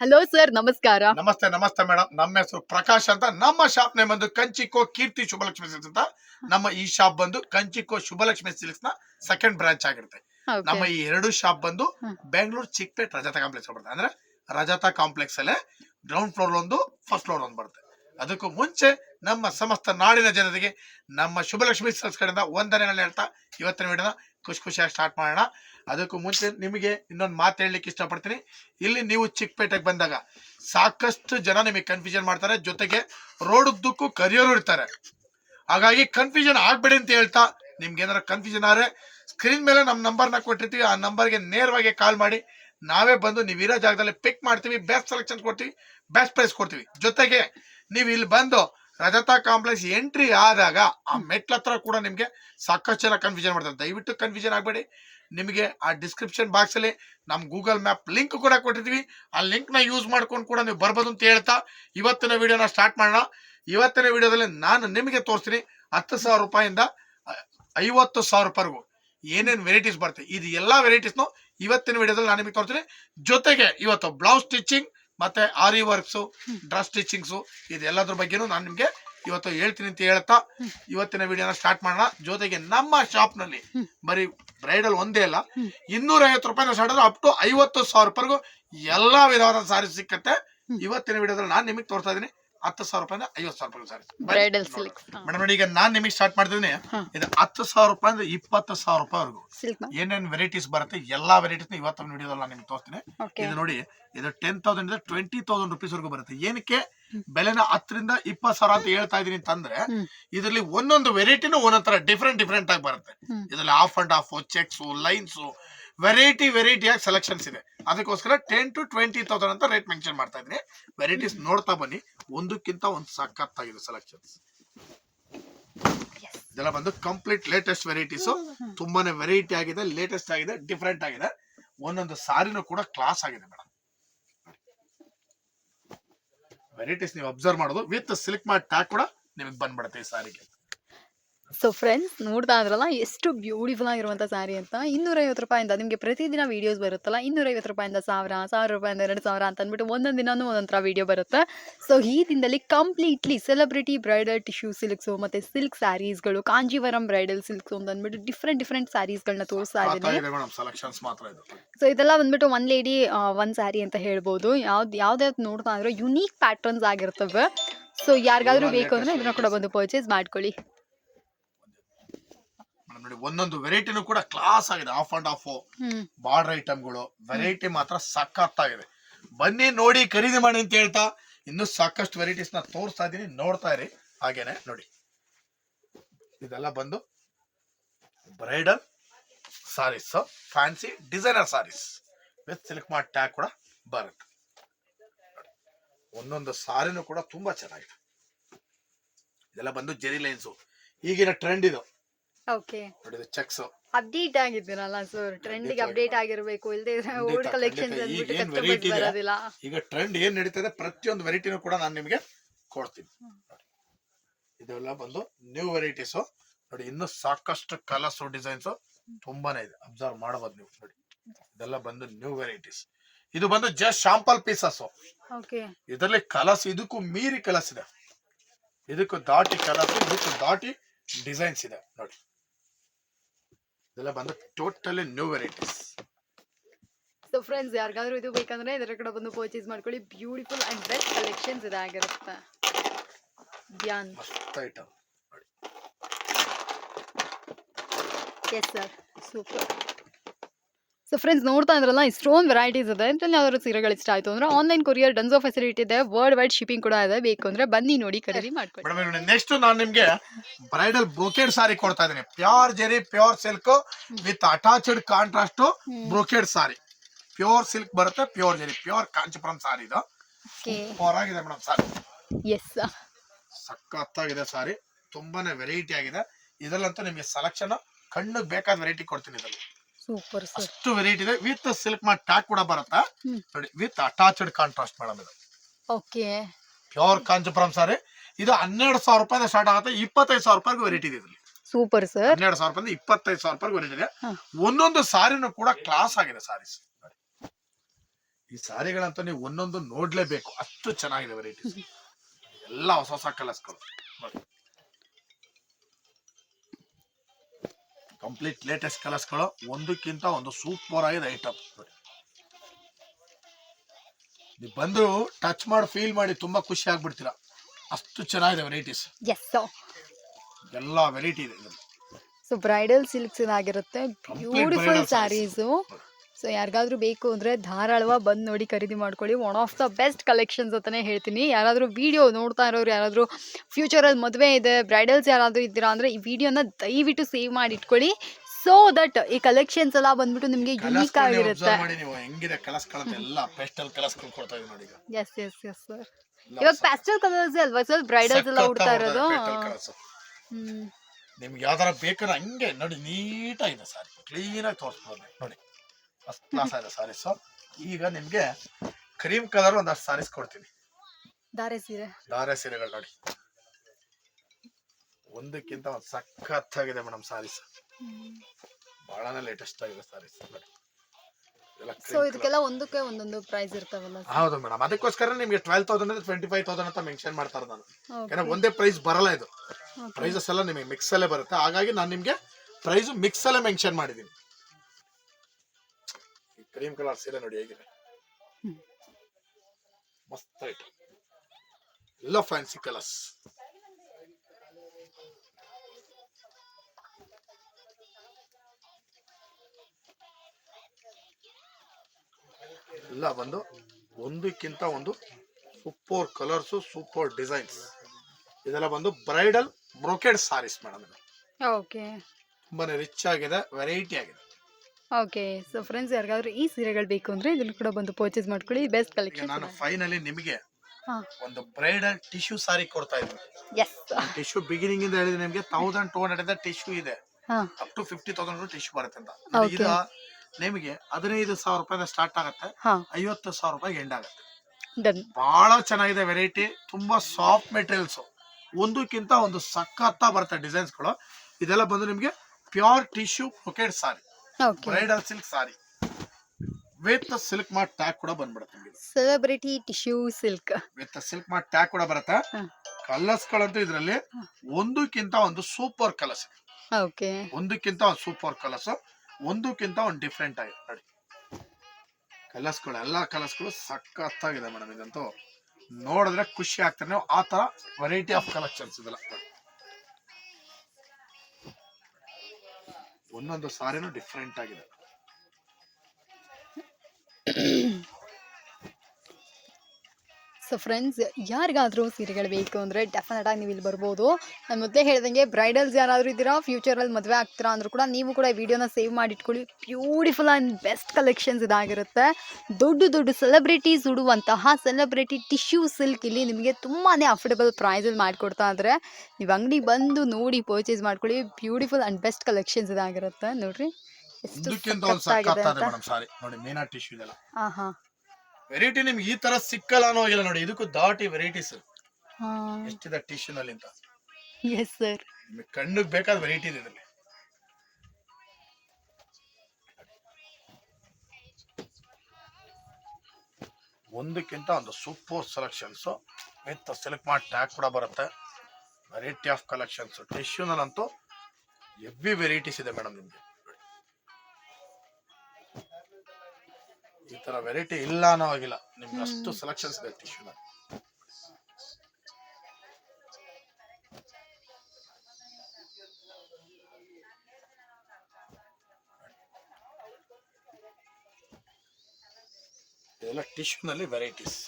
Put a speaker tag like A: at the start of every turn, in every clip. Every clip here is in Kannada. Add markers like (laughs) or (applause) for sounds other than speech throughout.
A: ಹಲೋ ಸರ್ ನಮಸ್ಕಾರ
B: ನಮಸ್ತೆ ನಮಸ್ತೆ ಮೇಡಮ್ ನಮ್ಮ ಹೆಸರು ಪ್ರಕಾಶ್ ಅಂತ. ನಮ್ಮ ಶಾಪ್ ನೇಮ್ ಬಂದು ಕಂಚಿಕೋ ಕೀರ್ತಿ ಶುಭಲಕ್ಷ್ಮಿ ಸಿಲ್ಕ್ಸ್ ಅಂತ. ನಮ್ಮ ಈ ಶಾಪ್ ಬಂದು ಕಂಚಿಕೋ ಶುಭಲಕ್ಷ್ಮಿ ಸಿಲ್ಕ್ಸ್ನ ಸೆಕೆಂಡ್ ಬ್ರಾಂಚ್ ಆಗಿರುತ್ತೆ. ನಮ್ಮ ಈ ಎರಡು ಶಾಪ್ ಬಂದು ಬೆಂಗಳೂರು ಚಿಕ್ಕಪೇಟ್ ರಜತಾ ಕಾಂಪ್ಲೆಕ್ಸ್ ಬರುತ್ತೆ ಅಂದ್ರೆ ರಜತಾ ಕಾಂಪ್ಲೆಕ್ಸ್ ಅಲ್ಲೇ ಗ್ರೌಂಡ್ ಫ್ಲೋರ್ ಒಂದು ಫಸ್ಟ್ ಫ್ಲೋರ್ ಒಂದು ಬರುತ್ತೆ. ಅದಕ್ಕೂ ಮುಂಚೆ ನಮ್ಮ ಸಮಸ್ತ ನಾಡಿನ ಜನತೆಗೆ ನಮ್ಮ ಶುಭಲಕ್ಷ್ಮಿ ಸಂಸ್ಕರಣದ ಒಂದನೇ ವಂದನೆಗಳನ್ನ ಹೇಳ್ತಾ ಇವತ್ತಿನ ವಿಡಿಯೋನ ಖುಷಿ ಖುಷಿಯಾಗಿ ಸ್ಟಾರ್ಟ್ ಮಾಡೋಣ. ಅದಕ್ಕೂ ಮುಂಚೆ ನಿಮಗೆ ಇನ್ನೊಂದು ಮಾತು ಹೇಳಲಿಕ್ಕೆ ಇಷ್ಟಪಡ್ತೀನಿ. ಇಲ್ಲಿ ನೀವು ಚಿಕ್ಕಪೇಟೆಗೆ ಬಂದಾಗ ಸಾಕಷ್ಟು ಜನ ನಿಮಗೆ ಕನ್ಫ್ಯೂಷನ್ ಮಾಡ್ತಾರೆ. ಜೊತೆಗೆ ರೋಡ್ ಉದ್ದಕ್ಕೂ ಕರಿಯೋರು ಇರ್ತಾರೆ. ಹಾಗಾಗಿ ಕನ್ಫ್ಯೂಷನ್ ಆಗಬೇಡಿ ಅಂತ ಹೇಳ್ತಾ ನಿಮ್ಗೆ ಏನಾರ ಕನ್ಫ್ಯೂಷನ್ ಆದರೆ ಸ್ಕ್ರೀನ್ ಮೇಲೆ ನಮ್ಮ ನಂಬರ್ನ ಕೊಟ್ಟಿರ್ತೀವಿ. ಆ ನಂಬರ್ಗೆ ನೇರವಾಗಿ ಕಾಲ್ ಮಾಡಿ. ನಾವೇ ಬಂದು ನೀವು ಇರೋ ಜಾಗದಲ್ಲಿ ಪಿಕ್ ಮಾಡ್ತೀವಿ. ಬೆಸ್ಟ್ ಸೆಲೆಕ್ಷನ್ ಕೊಡ್ತೀವಿ. ಬೆಸ್ಟ್ ಪ್ರೈಸ್ ಕೊಡ್ತೀವಿ. ಜೊತೆಗೆ ನೀವು ಇಲ್ಲಿ ಬಂದು ರಜತಾ ಕಾಂಪ್ಲೆಕ್ಸ್ ಎಂಟ್ರಿ ಆದಾಗ ಆ ಮೆಟ್ಲ ಹತ್ರ ಕೂಡ ನಿಮಗೆ ಸಾಕಷ್ಟು ಜನ ಕನ್ಫ್ಯೂಷನ್ ಮಾಡ್ತಾರೆ. ದಯವಿಟ್ಟು ಕನ್ಫ್ಯೂಷನ್ ಆಗಬೇಡಿ. ನಿಮಗೆ ಆ ಡಿಸ್ಕ್ರಿಪ್ಷನ್ ಬಾಕ್ಸ್ ಅಲ್ಲಿ ನಮ್ ಗೂಗಲ್ ಮ್ಯಾಪ್ ಲಿಂಕ್ ಕೂಡ ಕೊಟ್ಟಿದ್ದೀವಿ. ಆ ಲಿಂಕ್ನ ಯೂಸ್ ಮಾಡ್ಕೊಂಡು ಕೂಡ ನೀವು ಬರ್ಬೋದು ಅಂತ ಹೇಳ್ತಾ ಇವತ್ತಿನ ವಿಡಿಯೋನ ಸ್ಟಾರ್ಟ್ ಮಾಡೋಣ. ಇವತ್ತಿನ ವಿಡಿಯೋದಲ್ಲಿ ನಾನು ನಿಮಗೆ ತೋರಿಸ್ತೀನಿ ಹತ್ತು ಸಾವಿರ ರೂಪಾಯಿಂದ ಐವತ್ತು ಸಾವಿರ ರೂಪಾಯಿಗೂ ಏನೇನು ವೆರೈಟೀಸ್ ಬರುತ್ತೆ. ಇದು ಎಲ್ಲ ವೆರೈಟೀಸ್ನು ಇವತ್ತಿನ ವಿಡಿಯೋದಲ್ಲಿ ನಾನು ನಿಮಗೆ ತೋರಿಸ್ತೀನಿ. ಜೊತೆಗೆ ಇವತ್ತು ಬ್ಲೌಸ್ ಸ್ಟಿಚಿಂಗ್ ಮತ್ತೆ ಆರಿ ವರ್ಕ್ಸು ಡ್ರಸ್ ಸ್ಟಿಚಿಂಗ್ಸು ಇದೆಲ್ಲದ್ರ ಬಗ್ಗೆನೂ ನಾನು ನಿಮಗೆ ಇವತ್ತು ಹೇಳ್ತೀನಿ ಅಂತ ಹೇಳ್ತಾ ಇವತ್ತಿನ ವಿಡಿಯೋನ ಸ್ಟಾರ್ಟ್ ಮಾಡೋಣ. ಜೊತೆಗೆ ನಮ್ಮ ಶಾಪ್ನಲ್ಲಿ ಬರೀ ಬ್ರೈಡಲ್ ಒಂದೇ ಅಲ್ಲ. ಇನ್ನೂರ ಐವತ್ತು ರೂಪಾಯಿನ ಸ್ಟಾರ್ಟ್ ಅಪ್ ಟು ಐವತ್ತು ಸಾವಿರ ರೂಪಾಯಿಗೂ ಎಲ್ಲಾ ವಿಧವಾದ ಸಾರಿ ಸಿಕ್ಕತ್ತೆ. ಇವತ್ತಿನ ವಿಡಿಯೋದಲ್ಲಿ ನಾನು ನಿಮಗೆ ತೋರಿಸ್ತಾ ಇದೀನಿ ಹತ್ತು ಸಾವಿರ ರೂಪಾಯಿಂದ ಐವತ್ತು ಸಾವಿರ ರೂಪಾಯಿ ಸಾರಿ.
A: ಬ್ರೈಡಲ್ ಸಿಲ್ಕ್
B: ಮೇಡಮ್ ನೋಡಿ ಈಗ ನಾನು ನಿಮಗೆ ಸ್ಟಾರ್ಟ್
A: ಮಾಡಿದೀನಿ.
B: ಇದು ಹತ್ತು ಸಾವಿರ ರೂಪಾಯಿಂದ ಇಪ್ಪತ್ತು ಸಾವಿರ ರೂಪಾಯಿವರೆಗೂ
A: ಸಿಲ್ಕ್
B: ಏನೇನು ವೆರೈಟೀಸ್ ಬರುತ್ತೆ ಎಲ್ಲಾ ವೆರೈಟೀಸ್ ಇವತ್ತು ವಿಡಿಯೋದಲ್ಲಿ ನಾನು ನಿಮ್ಗೆ ತೋರಿಸ್ತೀನಿ.
A: ಓಕೆ
B: ಇದು ನೋಡಿ ಇದು ಟೆನ್ ತೌಸಂಡ್ ಇಂದ ಟ್ವೆಂಟಿ ತೌಸಂಡ್ ರುಪೀಸ್ ವರೆಗೂ ಬರುತ್ತೆ. ಏನಕ್ಕೆ? ಬೆಲೆನ ಹತ್ತರಿಂದ ಇಪ್ಪತ್ತು ಸಾವಿರ ಅಂತ ಹೇಳ್ತಾ ಇದೀನಿ ಅಂತಂದ್ರೆ. ಇದರಲ್ಲಿ ಒಂದೊಂದು ವೆರೈಟಿನೂ ಒಂದೊಂದ್ ತರ ಡಿಫ್ರೆಂಟ್ ಡಿಫ್ರೆಂಟ್ ಆಗಿ ಬರುತ್ತೆ. ಇದರಲ್ಲಿ half and half checks lines variety ವೆರೈಟಿಯಾಗಿ selections ಇದೆ. ಅದಕ್ಕೋಸ್ಕರ ಟೆನ್ ಟು ಟ್ವೆಂಟಿ ತೌಸಂಡ್ ಅಂತ ರೇಟ್ ಮೆನ್ಷನ್ ಮಾಡ್ತಾ ಇದ್ದೀನಿ. ವೆರೈಟೀಸ್ ನೋಡ್ತಾ ಬನ್ನಿ. ಒಂದಕ್ಕಿಂತ ಒಂದು ಸಖತ್ತಾಗಿದೆ ಸೆಲೆಕ್ಷನ್ಸ್ ಇದೆಲ್ಲ ಬಂದು ಕಂಪ್ಲೀಟ್ ಲೇಟೆಸ್ಟ್ ವೆರೈಟೀಸ್ ತುಂಬಾನೇ ವೆರೈಟಿ ಆಗಿದೆ ಲೇಟೆಸ್ಟ್ ಆಗಿದೆ ಡಿಫ್ರೆಂಟ್ ಆಗಿದೆ. ಒಂದೊಂದು ಸಾರಿನೂ ಕೂಡ ಕ್ಲಾಸ್ ಆಗಿದೆ ಮೇಡಮ್ ವೆರೈಟೀಸ್ ನೀವು ಅಬ್ಸರ್ವ್ ಮಾಡೋದು. ವಿತ್ ಸಿಲ್ಕ್ ಮಾಡಿ ಟ್ಯಾಗ್ ಕೂಡ ನಿಮಗೆ ಬಂದ್ಬಿಡುತ್ತೆ ಈ ಸಾರಿಗೆ.
A: ಸೊ ಫ್ರೆಂಡ್ಸ್ ನೋಡ್ತಾ ಇದ್ರಲ್ಲ ಎಷ್ಟು ಬ್ಯೂಟಿಫುಲ್ ಆಗಿರುವಂಥ ಸ್ಯಾರಿ ಅಂತ. ಇನ್ನೂರೈವತ್ತು ರೂಪಾಯಿಂದ ನಿಮಗೆ ಪ್ರತಿದಿನ ವೀಡಿಯೋಸ್ ಬರುತ್ತಲ್ಲ ಇನ್ನೂರೈವತ್ತು ರೂಪಾಯಿಂದ ಸಾವಿರ ಸಾವಿರ ರೂಪಾಯಿಂದ ಎರಡು ಸಾವಿರ ಅಂತ ಅಂದ್ಬಿಟ್ಟು ಒಂದೊಂದು ದಿನವೂ ಒಂದೊಂದು ವೀಡಿಯೋ ಬರುತ್ತೆ. ಸೊ ಈ ದಿನದಲ್ಲಿ completely celebrity bridal tissue silks ಮತ್ತು ಸಿಲ್ಕ್ ಸ್ಯಾರೀಸ್ಗಳು ಕಾಂಜೀವರಂ ಬ್ರೈಡಲ್ ಸಿಲ್ಕ್ಸು ಅಂತ ಅಂದ್ಬಿಟ್ಟು ಡಿಫ್ರೆಂಟ್ ಡಿಫ್ರೆಂಟ್ ಸ್ಯಾರೀಸ್ಗಳನ್ನ ತೋರಿಸ್ತಾ ಇದ್ದೀನಿ. ಸೊ ಇದೆಲ್ಲ ಬಂದ್ಬಿಟ್ಟು ಒನ್ ಲೇಡಿ ಒನ್ ಸ್ಯಾರಿ ಅಂತ ಹೇಳ್ಬೋದು. ಯಾವ್ದು ಯಾವ್ದ್ಯಾವ್ದು ನೋಡ್ತಾ ಇದ್ರೂ ಯುನೀಕ್ ಪ್ಯಾಟರ್ನ್ಸ್ ಆಗಿರ್ತವೆ. ಸೊ ಯಾರಿಗಾದ್ರೂ ಬೇಕು ಅಂದರೆ ಇದನ್ನ ಕೂಡ ಬಂದು ಪರ್ಚೇಸ್ ಮಾಡ್ಕೊಳ್ಳಿ.
B: ಮೇಡಮ್ ನೋಡಿ ಒಂದೊಂದು ವೆರೈಟಿನೂ ಕೂಡ ಕ್ಲಾಸ್ ಆಗಿದೆ ಆಫ್ ಅಂಡ್ ಆಫ್ ಬಾರ್ಡರ್ ಐಟಮ್ಗಳು ವೆರೈಟಿ ಮಾತ್ರ ಸಖತ್ತಾಗಿದೆ ಬನ್ನಿ ನೋಡಿ ಖರೀದಿ ಮಾಡಿ ಅಂತ ಹೇಳ್ತಾ ಇನ್ನು ಸಾಕಷ್ಟು ವೆರೈಟೀಸ್ನ ತೋರಿಸ್ತಾ ಇದೀನಿ ನೋಡ್ತಾ ಇರಿ ಹಾಗೇನೆ ನೋಡಿ. ಇದೆಲ್ಲ ಬಂದು bridal sarees fancy designer sarees. With Silk Mart tag ಕೂಡ ಬರುತ್ತೆ. ಒಂದೊಂದು ಸಾರಿನೂ ಕೂಡ ತುಂಬಾ ಚೆನ್ನಾಗಿದೆ. ಇದೆಲ್ಲ ಬಂದು ಜೆರಿ ಲೈನ್ಸ್. ಈಗಿನ ಟ್ರೆಂಡ್ ಇದು.
A: ಓಕೆ.
B: ನೋಡಿ ಚೆಕ್ಸ್.
A: ಅಪ್ಡೇಟ್ ಆಗಿದ್ದೀರಲ್ಲ ಸರ್ ಟ್ರೆಂಡಿಗೆ ಅಪ್ಡೇಟ್ ಆಗಿರಬೇಕು. ಇಲ್ಲದೆ ಓಲ್ಡ್
B: ಕಲೆಕ್ಷನ್ ಇದೆ?
A: ಬರೋದಿಲ್ಲ.
B: ಈಗ ಟ್ರೆಂಡ್ ಏನ್ ನಡೀತದೆ ಪ್ರತಿಯೊಂದು ವೆರೈಟಿನೂ ಕೂಡ ನಾನು ನಿಮಗೆ ಕೊಡ್ತೀನಿ. ಇದೆಲ್ಲ ಬಂದು ನ್ಯೂ ವೆರೈಟೀಸ್ ನೋಡಿ ಇನ್ನು ಸಾಕಷ್ಟು ಕಲರ್ಸ್ ಡಿಸೈನ್ಸ್ ತುಂಬಾನೇ ಇದೆ. ಅಬ್ಸರ್ವ್ ಮಾಡಬಹುದು ನೀವು. ನೋಡಿ. ಇದೆಲ್ಲ ಬಂದು ನ್ಯೂ ವೆರೈಟೀಸ್ ಇದು ಬಂದು ಜಸ್ಟ್ ಶಾಂಪಲ್ ಪೀಸಸ್
A: ಓಕೆ.
B: ಇದರಲ್ಲಿ ಕಲರ್ಸ್ ಇದಕ್ಕೂ ಮೀರಿ ಕಲರ್ಸ್ ಇದೆ. ಇದಕ್ಕೂ ದಾಟಿ ಕಲರ್ಸ್ ಇದಕ್ಕೂ ದಾಟಿ ಡಿಸೈನ್ಸ್ ಇದೆ. ನೋಡಿ. ಇದೆಲ್ಲ ಬಂದ totally new varieties
A: so friends ಯಾರಿಗಾದ್ರೂ ಇದು ಬೇಕಂದ್ರೆ ಇದರ ಕಡೆ ಬಂದು ಪರ್ಚೇಸ್ ಮಾಡ್ಕೊಳ್ಳಿ. ಬ್ಯೂಟಿಫುಲ್ ಅಂಡ್ ಬೆಸ್ಟ್ ಕಲೆಕ್ಷನ್ಸ್ ಇದಾಗಿರುತ್ತೆ. ಧ್ಯಾನ್
B: ಮಸ್ತ್ item
A: yes sir super so friends ನೋಡ್ತಾ ಇದ್ರಲ್ಲ ಇಷ್ಟೊಂದು ವೆರೈಟೀಸ್ ಇದೆ. ಅಂತ ಯಾವ್ದಾದ್ರು ಸೀರೆಗಳು ಇಷ್ಟ ಆಯಿತು ಅಂದ್ರೆ ಆನ್ಲೈನ್ ಕೊರಿಯರ್ ಡನ್ಸೋ ಫೆಸಿಲಿಟಿ ಇದೆ. ವರ್ಲ್ಡ್ ವೈಡ್ ಶಿಪ್ಪಿಂಗ್ ಕೂಡ ಇದೆ. ಬೇಕು ಅಂದ್ರೆ ಬನ್ನಿ ನೋಡಿ ಖರೀದಿ ಮಾಡ್ಕೊಳ್ಳಿ.
B: ನೆಕ್ಸ್ಟ್ ನಾನು ನಿಮಗೆ ಬ್ರೈಡಲ್ ಬ್ರೋಕೆಡ್ ಸಾರಿ ಕೊಡ್ತಾ ಇದ್ದೀನಿ. Pure zari pure silk with attached contrast brocade sari pure silk ಬರುತ್ತೆ ಪ್ಯೂರ್ ಜೆರಿ ಪ್ಯೂರ್ ಕಾಂಚಿಪುರಂ ಸಾರಿ ಇದು. ಆಗಿದೆ ಮೇಡಮ್ ಸಾರಿ
A: ಎಸ್
B: ಸಖತ್ತಾಗಿದೆ ಸಾರಿ ತುಂಬಾನೇ ವೆರೈಟಿ ಆಗಿದೆ. ಇದರಲ್ಲಂತೂ ನಿಮಗೆ ಸೆಲೆಕ್ಷನ್ ಕಣ್ಣಿಗೆ ಬೇಕಾದ ವೆರೈಟಿ ಕೊಡ್ತೀನಿ ಇದರಲ್ಲಿ.
A: ಸೂಪರ್ ಸರ್
B: ಅಷ್ಟು ವೆರೈಟಿ ಇದೆ. ವಿತ್ ಸಿಲ್ಕ್ ಮಾಡಿ ಟ್ಯಾಗ್ ಕೂಡ ಬರುತ್ತಾ? ನೋಡಿ ವಿತ್ ಅಟ್ಯಾಚ್ಡ್ ಕಾಂಟ್ರಾಸ್ಟ್ ಮೇಡಮ್ ಇದು.
A: ಓಕೆ
B: ಪ್ಯೂರ್ ಕಾಂಚಿಪುರಂ ಸಾರಿ ಇದು ಹನ್ನೆರಡು ಸಾವಿರ ರೂಪಾಯಿಂದ ಸ್ಟಾರ್ಟ್ ಆಗುತ್ತೆ. ಇಪ್ಪತ್ತೈದು ಸಾವಿರ ರೂಪಾಯಿ ವೆರೈಟಿ ಇದೆ ಇದರಲ್ಲಿ.
A: ಸೂಪರ್ ಸರ್
B: ಹನ್ನೆರಡು ಸಾವಿರ ರೂಪಾಯಿಂದ ಇಪ್ಪತ್ತೈದು ಸಾವಿರ ರೂಪಾಯಿ ವೆರೈಟಿ ಇದೆ. ಒಂದೊಂದು ಸಾರಿನೂ ಕೂಡ ಕ್ಲಾಸ್ ಆಗಿದೆ ಸಾರೀಸ್ ಈ ಸಾರಿಗಳಂತೂ ನೀವು ಒಂದೊಂದು ನೋಡ್ಲೇಬೇಕು. ಅಷ್ಟು ಚೆನ್ನಾಗಿದೆ ವೆರೈಟೀಸ್ ಎಲ್ಲ ಹೊಸ ಹೊಸ ಕಲರ್ಸ್ಗಳು ಕಂಪ್ಲೀಟ್ ಲೇಟೆಸ್ಟ್ ಕಲರ್ಸ್ಗಳು ಒಂದಕ್ಕಿಂತ ಒಂದು ಸೂಪರ್ ಆಗಿದೆ ಐಟಮ್ ನೀವು ಬಂದು ಟಚ್ ಮಾಡಿ ಫೀಲ್ ಮಾಡಿ ತುಂಬಾ ಖುಷಿ ಆಗ್ಬಿಡ್ತೀರಾ. ಅಷ್ಟು ಚೆನ್ನಾಗಿದೆ ವೆರೈಟೀಸ್
A: ಎಸ್
B: ಎಲ್ಲ ವೆರೈಟಿ ಇದೆ.
A: ಸೊ ಬ್ರೈಡಲ್ ಸಿಲ್ಕ್ಸ್ ಆಗಿರುತ್ತೆ ಬ್ಯೂಟಿಫುಲ್ ಸ್ಯಾರೀಸು ಸೊ ಯಾರಿಗಾದ್ರೂ ಬೇಕು ಅಂದರೆ ಧಾರಾಳವ ಬಂದು ನೋಡಿ ಖರೀದಿ ಮಾಡ್ಕೊಳ್ಳಿ. One of the best collections ಅಂತಲೇ ಹೇಳ್ತೀನಿ. ಯಾರಾದರೂ ವೀಡಿಯೋ ನೋಡ್ತಾ ಇರೋರು ಯಾರಾದರೂ ಫ್ಯೂಚರಲ್ಲಿ ಮದುವೆ ಇದೆ ಬ್ರೈಡಲ್ಸ್ ಯಾರಾದರೂ ಇದ್ದೀರಾ ಅಂದರೆ ಈ ವಿಡಿಯೋನ ದಯವಿಟ್ಟು ಸೇವ್ ಮಾಡಿ ಇಟ್ಕೊಳ್ಳಿ. ಸೊ ದಟ್ ಈ ಕಲೆಕ್ಷನ್ಸ್ ಎಲ್ಲ ಬಂದ್ಬಿಟ್ಟು ನಿಮಗೆ ಯುನೀಕ್ ಆಗಿರುತ್ತೆ. ಎಸ್ ಎಸ್ ಎಸ್ ಸರ್ ಇವಾಗ ಪ್ಯಾಸ್ಟಲ್ ಕಲರ್ಸ್ ಅಲ್ವಾ ಸರ್ ಬ್ರೈಡಲ್ಸ್ ಎಲ್ಲ ಉಡ್ತಾ ಇರೋದು?
B: ನಿಮ್ಗೆ ಯಾವ್ದಾರ ಬೇಕಾದ್ರೆ ಹಂಗೆ ನೋಡಿ ನೀಟಾಗಿದೆ ಸರ್. ಕ್ಲೀನ್ ಆಗಿ ತೋರಿಸ್ಬೋದು. ನೋಡಿ. ಫಸ್ಟ್ ಕ್ಲಾಸ್ ಆಗಿದೆ ಸಾರೀಸು ಈಗ ನಿಮ್ಗೆ ಕ್ರೀಮ್ ಕಲರ್ ಒಂದಷ್ಟು ಸಾರೀಸ್ ಕೊಡ್ತೀನಿ.
A: ದಾರೆ ಸೀರೆ.
B: ಧಾರೆ ಸೀರೆಗಳು ನೋಡಿ. ಒಂದಕ್ಕಿಂತ ಒಂದು ಸಖತ್ತಾಗಿದೆ ಮೇಡಮ್ ಸಾರೀಸ್ ಬಹಳನೇ ಲೇಟೆಸ್ಟ್ ಆಗಿದೆ ಸಾರೀಸ್ ನೋಡಿ
A: ಸೊ ಇದಕ್ಕೆಲ್ಲ ಒಂದಕ್ಕೆ ಒಂದೊಂದು ಪ್ರೈಸ್ ಇರ್ತಾವಲ್ಲ
B: ಹೌದು ಮೇಡಮ್. ಅದಕ್ಕೋಸ್ಕರ ನಿಮ್ಗೆ twelve thousand twenty five thousand ಅಂತ ಮೆನ್ಷನ್ ಮಾಡ್ತಾರೆ ನಾನು. ಯಾಕಂದ್ರೆ ಒಂದೇ ಪ್ರೈಸ್ ಬರಲ್ಲ ಇದು. ಪ್ರೈಸಸ್ ಎಲ್ಲ ನಿಮಗೆ ಮಿಕ್ಸ್ ಅಲ್ಲೇ ಬರುತ್ತೆ. ಹಾಗಾಗಿ ನಾನು ನಿಮ್ಗೆ ಪ್ರೈಸ್ ಮಿಕ್ಸ್ ಅಲ್ಲೇ ಮೆನ್ಷನ್ ಮಾಡಿದ್ದೀನಿ ಕ್ರೀಮ್ ಕಲರ್ ಸೀರೆ ನೋಡಿ ಹೇಗಿದೆ. ಮಸ್ತ್ ಆಯ್ತು ಎಲ್ಲ ಫ್ಯಾನ್ಸಿ ಕಲರ್ಸ್ ಎಲ್ಲ ಬಂದು ಒಂದಕ್ಕಿಂತ ಒಂದು ಸೂಪರ್ ಕಲರ್ಸ್ ಸೂಪರ್ ಡಿಸೈನ್ಸ್ ಇದೆಲ್ಲ ಬಂದು bridal brocade sarees madam
A: okay
B: ತುಂಬಾನೇ ರಿಚ್ ಆಗಿದೆ ವೆರೈಟಿ ಆಗಿದೆ.
A: ಓಕೆ ಸೊ ಫ್ರೆಂಡ್ಸ್ ಯಾರಿಗಾದ್ರೂ ಈ ಸೀರೆಗಳು ಬೇಕು ಅಂದ್ರೆ ಇದನ್ನು ಕೂಡ ಬಂದು ಪರ್ಚೇಸ್ ಮಾಡ್ಕೊಳ್ಳಿ ಬೆಸ್ಟ್ ಕಲೆಕ್ಷನ್
B: ನಾನು ಫೈನಲಿ ನಿಮಗೆ ಒಂದು ಬ್ರೈಡಲ್ ಟಿಶ್ಯೂ ಸಾರಿ ಕೊಡ್ತಾ ಇದ್ದೀನಿ.
A: ಎಸ್
B: ಟಿಶ್ಯೂ ಬಿಗಿನಿಂಗ್ ಇಂದ ಹೇಳಿದ್ರೆ ನಿಮಗೆ ತೌಸಂಡ್ ಟೂ ಹಂಡ್ರೆಡ್ ಇಂದ ಟಿಶ್ಯೂ ಇದೆ. Up to fifty thousand tissue ಬರುತ್ತೆ ಅಂತ.
A: ಈಗ
B: ಇದು ನಿಮಗೆ ಹದಿನೈದು ಸಾವಿರ ರೂಪಾಯಿಂದ ಸ್ಟಾರ್ಟ್ ಆಗುತ್ತೆ. ಐವತ್ತು ಸಾವಿರ ರೂಪಾಯಿಗೆ ಎಂಡ್ ಆಗುತ್ತೆ.
A: ಡನ್
B: ಬಹಳ ಚೆನ್ನಾಗಿದೆ ವೆರೈಟಿ ತುಂಬಾ ಸಾಫ್ಟ್ ಮೆಟೀರಿಯಲ್ಸ್ ಒಂದಕ್ಕಿಂತ ಒಂದು ಸಖತ್ತ ಬರುತ್ತೆ ಡಿಸೈನ್ಸ್ಗಳು ಇದೆಲ್ಲ ಬಂದು ನಿಮಗೆ pure tissue pocket sari bridal silk sari with Silk Mart tag ಕೂಡ ಬಂದ್ಬಿಡುತ್ತೆ ನಿಮಗೆ
A: celebrity tissue silk
B: with Silk Mart tag ಕೂಡ ಬರುತ್ತೆ. ಕಲರ್ಸ್ ಗಳಂತೂ ಇದರಲ್ಲಿ ಒಂದಕ್ಕಿಂತ ಒಂದು ಸೂಪರ್ ಕಲರ್ಸ್
A: ಓಕೆ
B: ಒಂದಕ್ಕಿಂತ ಒಂದು ಸೂಪರ್ ಕಲರ್ಸ್ ಒಂದಕ್ಕಿಂತ ಒಂದು ಡಿಫ್ರೆಂಟ್ ಆಗಿದೆ ನೋಡಿ. ಕಲರ್ಸ್ಗಳು ಎಲ್ಲಾ ಕಲರ್ಸ್ಗಳು ಸಖತ್ತಾಗಿದೆ ಮೇಡಮ್ ಇದಂತೂ. ನೋಡಿದ್ರೆ ಖುಷಿ ಆಗ್ತಾರೆ. ನೀವು ಆ ತರ ವೆರೈಟಿ ಆಫ್ ಕಲೆಕ್ಷನ್ಸ್ ಇದೆಲ್ಲ. ಒಂದೊಂದು ಸಾರಿನೂ ಡಿಫ್ರೆಂಟ್ ಆಗಿದೆ.
A: ಸೊ ಫ್ರೆಂಡ್ಸ್ ಯಾರಿಗಾದರೂ ಸೀರೆಗಳು ಬೇಕು ಅಂದರೆ ಡೆಫಿನೆಟಾಗಿ ನೀವು ಇಲ್ಲಿ ಬರ್ಬೋದು. ನಾನು ಮೊದಲೇ ಹೇಳ್ದಂಗೆ ಬ್ರೈಡಲ್ಸ್ ಯಾರಾದರೂ ಇದ್ದೀರಾ ಫ್ಯೂಚರಲ್ಲಿ ಮದುವೆ ಆಗ್ತೀರಾ ಅಂದರೂ ಕೂಡ ನೀವು ಕೂಡ ಈ ವಿಡಿಯೋನ ಸೇವ್ ಮಾಡಿ ಇಟ್ಕೊಳ್ಳಿ ಬ್ಯೂಟಿಫುಲ್ ಆ್ಯಂಡ್ ಬೆಸ್ಟ್ ಕಲೆಕ್ಷನ್ಸ್ ಇದಾಗಿರುತ್ತೆ. ದೊಡ್ಡ ದೊಡ್ಡ ಸೆಲೆಬ್ರಿಟೀಸ್ ಉಡುವಂತಹ ಸೆಲೆಬ್ರಿಟಿ ಟಿಶ್ಯೂ ಸಿಲ್ಕ್ ಇಲ್ಲಿ ನಿಮಗೆ ತುಂಬಾ ಅಫೋರ್ಡೆಬಲ್ ಪ್ರೈಸಲ್ಲಿ ಮಾಡಿಕೊಡ್ತಾ ಇದ್ದಾರೆ ನೀವು ಅಂಗಡಿ ಬಂದು ನೋಡಿ ಪರ್ಚೇಸ್ ಮಾಡ್ಕೊಳ್ಳಿ. ಬ್ಯೂಟಿಫುಲ್ ಆ್ಯಂಡ್ ಬೆಸ್ಟ್ ಕಲೆಕ್ಷನ್ಸ್ ಇದಾಗಿರುತ್ತೆ. ನೋಡ್ರಿ ಎಷ್ಟು
B: ಸಾರಿ ನೋಡಿ ಮೀನಾ ಟಿಶ್ಯೂ ಇದೆಲ್ಲ.
A: ಹಾಂ ಹಾಂ
B: ವೆರೈಟಿ ನಿಮ್ಗೆ ಈ ತರ ಸಿಕ್ಕಲ್ಲ ಅನ್ನೋ ಹೋಗಿಲ್ಲ ನೋಡಿ. ಇದಕ್ಕೂ ದಾಟಿ ವೆರೈಟೀಸ್ ಎಷ್ಟಿದೆ ಟಿಶ್ಯೂ ನಲ್ಲಿ ಅಂತ?
A: ಎಸ್ ಸರ್
B: ಕಣ್ಣಿಗೆ ಬೇಕಾದ ವೆರೈಟಿ ಇದೆ ಇದರಲ್ಲಿ. ಒಂದಕ್ಕಿಂತ ಒಂದು ಸೂಪರ್ ಸೆಲೆಕ್ಷನ್ಸ್ ವಿತ್ ಸೆಲೆಕ್ಟ್ ಮಾಡಿ ಟ್ಯಾಗ್ ಕೂಡ ಬರುತ್ತೆ. ವೆರೈಟಿ ಆಫ್ ಕಲೆಕ್ಷನ್ಸ್ ಟಿಶ್ಯೂನಲ್ಲಂತೂ ಎವ್ರಿ ವೆರೈಟೀಸ್ ಇದೆ ಮೇಡಮ್ ನಿಮ್ಗೆ. ಈ ತರ ವೆರೈಟಿ ಇಲ್ಲ ಅನ್ನೋ ಆಗಿಲ್ಲ ನಿಮ್ಗೆ ಅಷ್ಟು ಸೆಲೆಕ್ಷನ್ಸ್ ಇದೆ ಟಿಶ್ಯೂನಲ್ಲಿ ಇದೆಲ್ಲ ಟಿಶ್ಯೂನಲ್ಲಿ ವೆರೈಟೀಸ್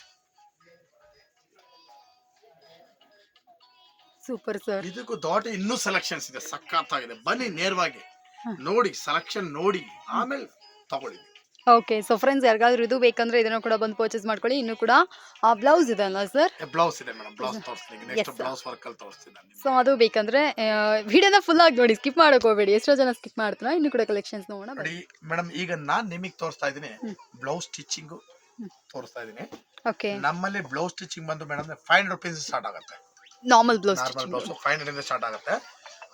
A: ಸೂಪರ್ ಸರ್
B: ಇದಕ್ಕೂ ದಾಟಿ ಇನ್ನೂ ಸೆಲೆಕ್ಷನ್ಸ್ ಇದೆ. ಸಕ್ಕತ್ತಾಗಿದೆ ಬನ್ನಿ ನೇರವಾಗಿ. ನೋಡಿ ಸೆಲೆಕ್ಷನ್ ನೋಡಿ. ಆಮೇಲೆ ತಗೊಳ್ಳಿ.
A: ಓಕೆ ಸೊ ಫ್ರೆಂಡ್ಸ್ ಯಾರಿಗಾದ್ರೂ ಇದು ಬೇಕಂದ್ರೆ ಇದನ್ನು ಕೂಡ ಬಂದು ಪರ್ಚೇಸ್ ಮಾಡ್ಕೊಳ್ಳಿ. ಇನ್ನು ಕೂಡ ಆ ಬ್ಲೌಸ್ ಇದೆ ಅಲ್ಲ ಸರ್
B: ಬ್ಲೌಸ್ ಇದೆ ಮೇಡಮ್ ಬ್ಲೌಸ್ ತೋರಿಸ್ತೀನಿ.
A: Yes,
B: ನೆಕ್ಸ್ಟ್ ಬ್ಲೌಸ್ ವರ್ಕ್ ಅಲ್ಲಿ ತೋರಿಸ್ತೀನಿ ನಾನು ನಿಮ್ಗೆ.
A: ಸೊ ಅದು ಬೇಕಂದ್ರೆ ವಿಡಿಯೋನ ಫುಲ್ ಆಗಿ ನೋಡಿ. ಸ್ಕಿಪ್ ಮಾಡಕ್ ಹೋಗ್ಬೇಡಿ. ಎಷ್ಟೋ ಜನ ಸ್ಕಿಪ್ ಮಾಡ್ತಾರ. ಇನ್ನು ಕೂಡ ಕಲೆಕ್ಷನ್ಸ್ ನೋಡೋಣ.
B: ನೋಡಿ ಮೇಡಮ್ ಈಗ ನಾನ್ ನಿಮಗೆ ತೋರಿಸ್ತಾ ಇದ್ದೀನಿ. Blouse stitching. ತೋರಿಸ್ತಾ ಇದ್ದೀನಿ.
A: ಓಕೆ
B: ನಮ್ಮಲ್ಲಿ ಬ್ಲೌಸ್ ಸ್ಟಿಚಿಂಗ್ ಬಂದು madam five hundred rupees start ಆಗುತ್ತೆ.
A: Normal blouse
B: normal blouse five hundred start ಆಗುತ್ತೆ.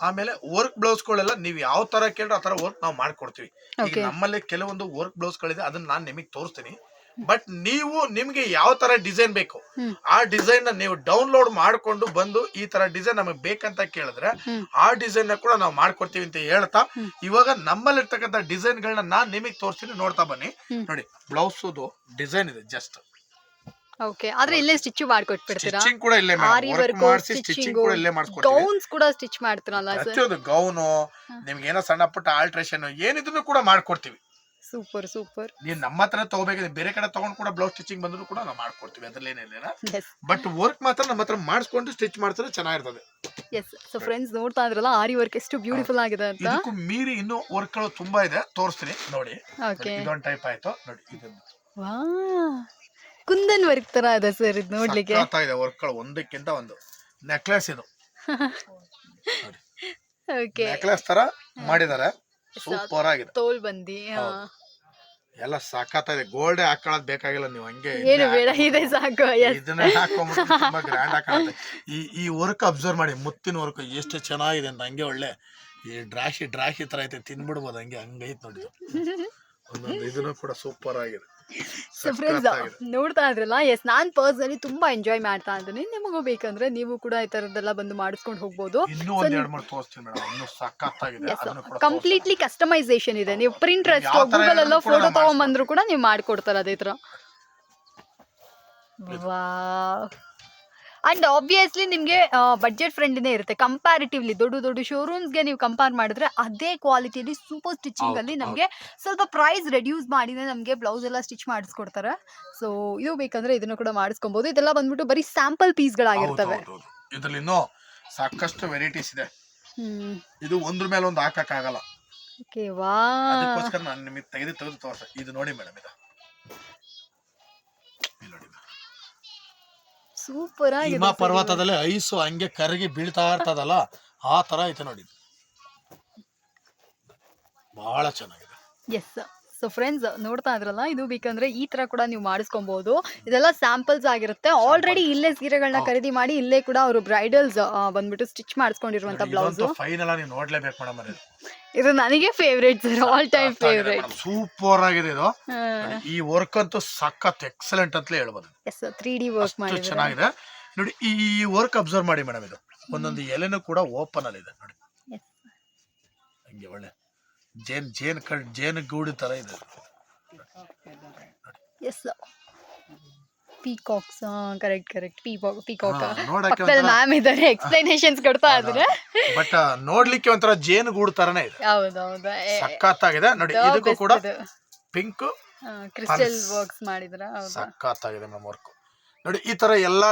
B: ಆಮೇಲೆ ವರ್ಕ್ ಬ್ಲೌಸ್ ಗಳೆಲ್ಲ ನೀವು ಯಾವ ತರ ಕೇಳಿದ್ರೆ ಆ ತರ ವರ್ಕ್ ನಾವು ಮಾಡ್ಕೊಡ್ತೀವಿ. ಈಗ. ನಮ್ಮಲ್ಲಿ ಕೆಲವೊಂದು ವರ್ಕ್ ಬ್ಲೌಸ್ ಗಳಿದೆ ಅದನ್ನ ನಾನು ನಿಮಗೆ ತೋರಿಸ್ತೀನಿ. ಬಟ್ ನೀವು ನಿಮ್ಗೆ ಯಾವ ತರ ಡಿಸೈನ್ ಬೇಕು ಆ ಡಿಸೈನ್ನ ನೀವು ಡೌನ್ಲೋಡ್ ಮಾಡ್ಕೊಂಡು ಬಂದು ಈ ತರ ಡಿಸೈನ್ ನಮಗೆ ಬೇಕಂತ ಕೇಳಿದ್ರೆ ಆ ಡಿಸೈನ್ನ ಕೂಡ ನಾವು ಮಾಡ್ಕೊಡ್ತೀವಿ ಅಂತ ಹೇಳ್ತಾ. ಇವಾಗ ನಮ್ಮಲ್ಲಿರ್ತಕ್ಕಂಥ ಡಿಸೈನ್ ಗಳನ್ನ ನಾನ್ ನಿಮಗೆ ತೋರಿಸ್ತೀನಿ ನೋಡ್ತಾ ಬನ್ನಿ. ನೋಡಿ ಬ್ಲೌಸ್ ಡಿಸೈನ್ ಇದೆ ಜಸ್ಟ್
A: ಓಕೆ ಆದ್ರೆ ಇಲ್ಲೇ ಸ್ಟಿಚ್ ಮಾಡ್ಕೊಟ್ಬಿಡ್ತೀರಾ?
B: ಸ್ಟಿಚಿಂಗ್ ಕೂಡ ಇಲ್ಲೇ
A: ಆರಿ ವರ್ಕ್
B: ಮಾಡಿಸಿ ಸ್ಟಿಚಿಂಗ್ ಕೂಡ ಇಲ್ಲೇ ಮಾಡಿಸ್ಕೊಡ್ತೀವಿ.
A: ಗೌನ್ಸ್ ಕೂಡ ಸ್ಟಿಚ್ ಮಾಡ್ತೀರಲ್ಲ ಸರ್
B: ಪ್ರತಿಯೊಂದು ಗೌನು ನಿಮ್ಗೆ ಏನೋ ಸಣ್ಣ ಪುಟ್ಟ ಆಲ್ಟ್ರೇಷನ್ ಏನಿದ್ರು ಕೂಡ ಮಾಡ್ಕೊಡ್ತೀವಿ.
A: ಸೂಪರ್ ಸೂಪರ್
B: ನೀವು ನಮ್ಮ ಹತ್ರ ತಗೋಬೇಕಿದ್ರೆ ಬೇರೆ ಕಡೆ ತಗೊಂಡ್ ಕೂಡ ಬ್ಲೌಸ್ ಸ್ಟಿಚಿಂಗ್ ಬಂದ್ರು ಕೂಡ ನಾವು ಮಾಡ್ಕೊಡ್ತೀವಿ ಅದ್ರಲ್ಲಿ ಏನಿಲ್ಲ ಬಟ್ ವರ್ಕ್ ಮಾತ್ರ ನಮ್ಮ ಹತ್ರ ಮಾಡಿಸ್ಕೊಂಡು ಸ್ಟಿಚ್ ಮಾಡ್ತಾರೆ ಚೆನ್ನಾಗಿರ್ತದೆ.
A: ಎಸ್ ಸೊ ಫ್ರೆಂಡ್ಸ್ ನೋಡ್ತಾ ಇದ್ರಲ್ಲ ಆರಿ ವರ್ಕ್ ಎಷ್ಟು ಬ್ಯೂಟಿಫುಲ್ ಆಗಿದೆ ಅಂತ?
B: ಇದಕ್ಕೂ ಮೀರಿ ಇನ್ನೂ ವರ್ಕ್ಗಳು ತುಂಬಾ ಇದೆ. ತೋರಿಸ್ತೀನಿ ನೋಡಿ.
A: ಓಕೆ
B: ನೋಡಿ, ಟೈಪ್ ಆಯ್ತು. ನೋಡಿ ಇದೊಂದು.
A: ವಾ ಕುಂದನ್ ವರ್ಕ್ ತರ ಇದೆ ಸರ್ ಇದು ನೋಡ್ಲಿಕ್ಕೆ.
B: ಇದೆ ವರ್ಕ್ಗಳು ಒಂದಕ್ಕಿಂತ ಒಂದು. ನೆಕ್ಲೆಸ್ ಇದು. (laughs)
A: ಓಕೆ
B: ನೆಕ್ಲೆಸ್ ತರ ಮಾಡಿದ್ದಾರೆ. ಸೂಪರ್ ಆಗಿದೆ.
A: ತೋಲ್ ಬಂದಿ. ಎಲ್ಲ
B: ಹೌದು. ಎಲ್ಲ ಇದೆ ಗೋಲ್ಡ್ ಹಾಕೊಳ್ಳೋದ್ ಬೇಕಾಗಿಲ್ಲ ನೀವು. ಹಂಗೆ
A: ಏನು ಬೇಡ ಇದೆ ಸಾಕು. ಎಸ್
B: ಇದನ್ನೇ ಹಾಕೊಂಡ್ಬಿಟ್ಟು ತುಂಬಾ (laughs) ಗ್ರ್ಯಾಂಡ್ ಹಾಕೊಳ್ಳುತ್ತೆ ಈ ಈ ವರ್ಕ್ ಅಬ್ಸರ್ವ್ ಮಾಡಿ ಮುತ್ತಿನ ವರ್ಕ್ ಎಷ್ಟು ಚೆನ್ನಾಗಿದೆ ಅಂತ ಹಂಗೆ ಒಳ್ಳೆ ಈ ಡ್ರಾಶಿ ಡ್ರಾಶಿ ತರ ಐತೆ ತಿನ್ಬಿಡ್ಬೋದು. ಹಂಗೆ ಹಂಗೈತೆ ನೋಡಿ. ಇದು. (laughs) ಒಂದೊಂದು ಇದನ್ನು ಕೂಡ ಸೂಪರ್ ಆಗಿದೆ.
A: ಸೊ ಫ್ರೆಂಡ್ಸ್ ನೋಡ್ತಾ ಇದ್ರಲ್ಲ? ಎಸ್ ನಾನು ಪರ್ಸನಲಿ ತುಂಬಾ ಎಂಜಾಯ್ ಮಾಡ್ತಾ ಇದ್ದೀನಿ. ನಿಮಗೂ ಬೇಕಂದ್ರೆ ನೀವು ಕೂಡ ಈ ತರದ್ದೆಲ್ಲ ಬಂದು ಮಾಡಿಸ್ಕೊಂಡು ಹೋಗ್ಬೋದು. ಕಂಪ್ಲೀಟ್ಲಿ ಕಸ್ಟಮೈಸೇಷನ್ ಇದೆ. ನೀವು ಪ್ರಿಂಟ್
B: ರೆಸ್ಟ್
A: ಗೂಗಲ್ ಎಲ್ಲ ಫೋಟೋ
B: ತಗೊಂಡ್
A: ತಗೊಂಬಂದ್ರು ಕೂಡ ನೀವು ಮಾಡ್ಕೊಡ್ತಾರೆ ಅದೇ ತರ ವಾ ಅಂಡ್ ಆಬ್ವಿಯಸ್ಲಿ ನಿಮಗೆ ಬಡ್ಜೆಟ್ ಫ್ರೆಂಡ್ಲಿನೇ ಇರುತ್ತೆ. ಕಂಪ್ಯಾರಿಟಿವ್ಲಿ ದೊಡ್ಡ ದೊಡ್ಡ ಶೋರೂಮ್ಸ್ಗೆ ನೀವು ಕಂಪೇರ್ ಮಾಡಿದ್ರೆ ಅದೇ ಕ್ವಾಲಿಟಿಯಲ್ಲಿ ಸೂಪರ್ ಸ್ಟಿಚಿಂಗ್ ಅಲ್ಲಿ ನಮಗೆ ಸ್ವಲ್ಪ ಪ್ರೈಸ್ ರೆಡ್ಯೂಸ್ ಮಾಡಿದ್ರೆ ನಮಗೆ ಬ್ಲೌಸ್ ಎಲ್ಲ ಸ್ಟಿಚ್ ಮಾಡಿಸ್ಕೊಡ್ತಾರೆ. ಸೊ ಇದು ಬೇಕಂದ್ರೆ ಇದನ್ನು ಕೂಡ ಮಾಡಿಸ್ಕೊಬಹುದು ಇದೆಲ್ಲ ಬಂದ್ಬಿಟ್ಟು ಬರೀ ಸ್ಯಾಂಪಲ್ ಪೀಸ್ಗಳಾಗಿರ್ತವೆ
B: ಇದ್ರಲ್ಲಿ ಇನ್ನೂ ಸಾಕಷ್ಟು ವೆರೈಟೀಸ್ ಇದೆ. ಇದು ಒಂದ್ರ ಮೇಲೆ ಒಂದು ಹಾಕಕ್ಕಾಗಲ್ಲ
A: ಓಕೆ ವಾ
B: ಅದಕ್ಕೋಸ್ಕರ ನಾನು ನಿಮಗೆ ತೆಗೆದು ತೆಗೆದು ತೋರಿಸ ಇದು ನೋಡಿ ಮೇಡಮ್ ಇದು.
A: ಸೂಪರ್
B: ಹಿಮ
A: ಆಗಿದೆ
B: ಪರ್ವತದಲ್ಲಿ ಐಸು ಹಂಗೆ ಕರಗಿ ಬೀಳ್ತಾ ಇರ್ತದಲ್ಲ ಆ ತರ ಐತೆ ನೋಡಿ. ಬಹಳ ಚೆನ್ನಾಗಿದೆ.
A: ಎಸ್ ಸೊ ಫ್ರೆಂಡ್ಸ್ ನೋಡ್ತಾ ಇದ್ರಲ್ಲ ಇದು ಬೇಕಂದ್ರೆ ಈ ತರ ಕೂಡ ನೀವು ಮಾಡಿಸ್ಕೊಬಹುದು ಇದೆಲ್ಲ ಸ್ಯಾಂಪಲ್ಸ್ ಆಗಿರುತ್ತೆ. ಆಲ್ರೆಡಿ ಇಲ್ಲೇ ಸೀರೆಗಳನ್ನ ಖರೀದಿ ಮಾಡಿ ಇಲ್ಲೇ ಕೂಡ ಅವರು ಬ್ರೈಡಲ್ಸ್ ಬಂದ್ಬಿಟ್ಟು ಸ್ಟಿಚ್ ಮಾಡಿಸ್ಕೊಂಡಿರುವಂತ ಬ್ಲೌಸ್
B: ಫೈನಲ್ ನೀವು ನೋಡ್ಲೇಬೇಕು ಮೇಡಮ್ ಇದು
A: ನನಗೆ favourite sir all time favourite
B: super ಆಗಿದೆ ಇದು. ಈ ವರ್ಕ್ ಅಂತೂ ಸಖತ್ ಎಕ್ಸಲೆಂಟ್ ಅಂತಲೇ ಹೇಳ್ಬೋದು.
A: ಎಸ್ ತ್ರೀ ಡಿ ವರ್ಕ್ ಮಾಡಿ
B: ಚೆನ್ನಾಗಿದೆ. ನೋಡಿ ಈ ವರ್ಕ್ ಅಬ್ಸರ್ವ್ ಮಾಡಿ ಮೇಡಮ್ ಇದು. ಒಂದೊಂದು ಎಲೆನೂ ಕೂಡ ಓಪನ್ ಅಲ್ಲಿ ಇದೆ ನೋಡಿ. ಹಂಗೆ ಒಳ್ಳೆ. ಜೇನ್ ಜೇನ್ ಕಡ್ ಜೇನ್ ಗೂಡು ತರ ಇದೆ.
A: Yes peacocks correct correct peacock peacock
B: ನೋಡಕ್ಕೆ
A: ಪಕ್ಕದಲ್ಲಿ
B: ಒಂಥರ-
A: ಮ್ಯಾಮ್ ಇದ್ದಾರೆ ಎಕ್ಸ್ಪ್ಲನೇಷನ್ಸ್ ಕೊಡ್ತಾ ಇದ್ದಾರೆ.
B: ಬಟ್ ನೋಡ್ಲಿಕ್ಕೆ ಒಂಥರ ಜೇನು ಗೂಡು ತರನೇ ಇದೆ.
A: ಹೌದೌದು
B: ಸಖತ್ತಾಗಿದೆ. ನೋಡಿ ಇದಕ್ಕೂ ಕೂಡ ಪಿಂಕ್
A: ಕ್ರಿಸ್ಟಲ್
B: Pulse.
A: ವರ್ಕ್ಸ್ ಮಾಡಿದ್ರ ಹೌದಾ.
B: ಸಖತ್ತಾಗಿದೆ ಮ್ಯಾಮ್ ವರ್ಕ್ ನೋಡಿ ಈ ತರ ಎಲ್ಲಾ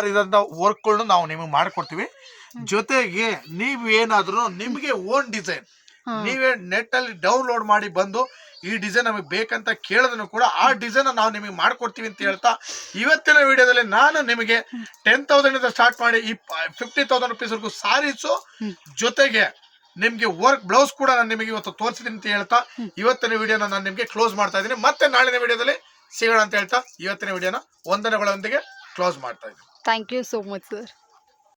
B: ವರ್ಕ್ಗಳನ್ನು ನಾವು ನಿಮಗೆ ಮಾಡ್ಕೊಡ್ತೀವಿ. ಜೊತೆಗೆ ನೀವು ಏನಾದ್ರೂ ನಿಮಗೆ ಓನ್ ಡಿಸೈನ್. ನೀವೇ ನೆಟ್ ಅಲ್ಲಿ ಡೌನ್ಲೋಡ್ ಮಾಡಿ ಬಂದು ಈ ಡಿಸೈನ್ ನಮಗೆ ಬೇಕಂತ ಕೇಳಿದ್ರು ಕೂಡ ಆ ಡಿಸೈನ್ ನಾವು ನಿಮಗೆ ಮಾಡ್ಕೊಡ್ತೀವಿ ಅಂತ ಹೇಳ್ತಾ ಇವತ್ತಿನ ವಿಡಿಯೋದಲ್ಲಿ ನಾನು ನಿಮಗೆ ಟೆನ್ ತೌಸಂಡ್ ಇಂದ ಸ್ಟಾರ್ಟ್ ಮಾಡಿ ಈ ಫಿಫ್ಟಿ ತೌಸಂಡ್ ರುಪೀಸ್ ವರೆಗೂ ಸಾರೀಸು ಜೊತೆಗೆ ನಿಮ್ಗೆ ವರ್ಕ್ ಬ್ಲೌಸ್ ಕೂಡ ನಾನು ನಿಮಗೆ ಇವತ್ತು ತೋರಿಸಿದೀನಿ ಅಂತ ಹೇಳ್ತಾ ಇವತ್ತಿನ ವಿಡಿಯೋನ ನಾನು ನಿಮಗೆ ಕ್ಲೋಸ್ ಮಾಡ್ತಾ ಇದ್ದೀನಿ. ಮತ್ತೆ ನಾಳಿನ ವಿಡಿಯೋದಲ್ಲಿ ಸಿಗೋಣ ಅಂತ ಹೇಳ್ತಾ ಇವತ್ತಿನ ವಿಡಿಯೋನ ವಂದನೆಗಳೊಂದಿಗೆ ಕ್ಲೋಸ್ ಮಾಡ್ತಾ ಇದ್ದೀನಿ.
A: Thank you so much sir